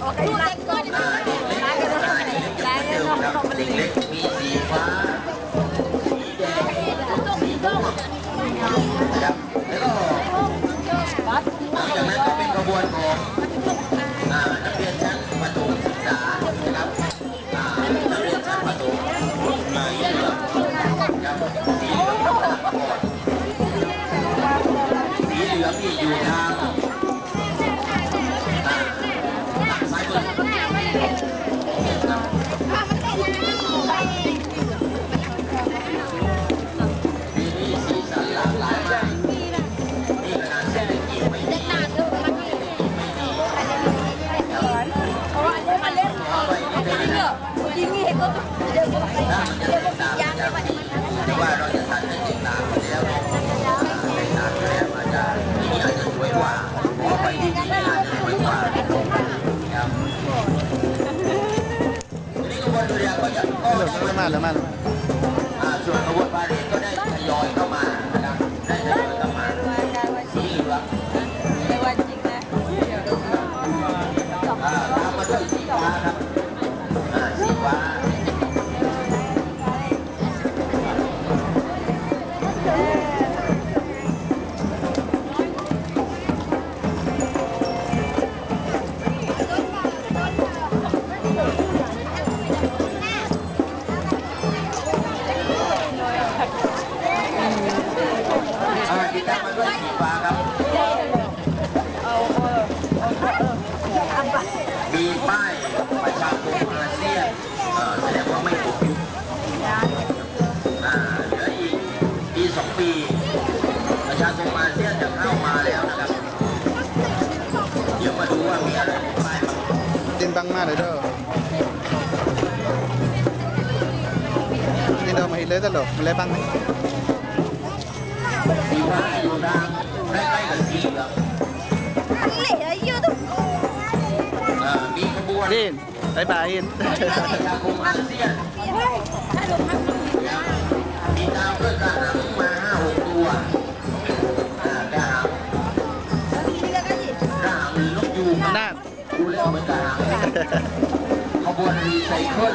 わかります。慢了，慢了 ฟ้าครับมีป้ายประชาคมอาเซียนแสดงว่าไม่ถูกยุคอ่าเหลืออีกปีสองปี ประชาคมอาเซียนจะเข้ามาแล้วนะครับ เดี๋ยวมาดูว่ามีอะไรป้ายบ้างดินบังมากเลยเด้อนี่เดินมาเห็นเลยตลกมันเลยบังไหม สีฟ้าอยู่ทางใกล้กับสีเหลืองเอ่อมีขบวนดินบายบายดินประชาคมอาเซียนมีดาวด้วยกระหังมาห้าหกตัวอ่ากระหังกระหังหรือนกยูงน่าดูแล้วเหมือนกระหังขบวนรีไซเคิล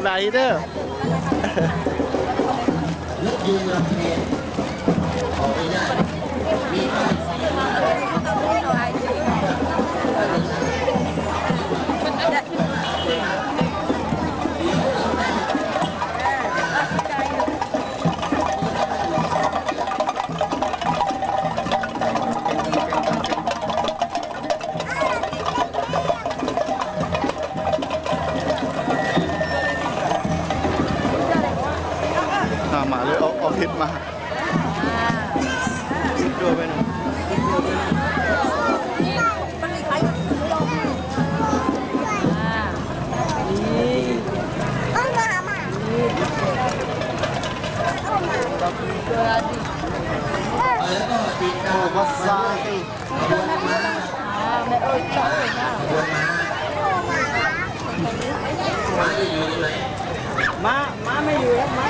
ายบายเด้อนกยูงลำเพนอ mà. Đưa bên này. Ồ, bắt sai À, mẹ ơi, cháu rồi nha Má, má mới vừa đó, má.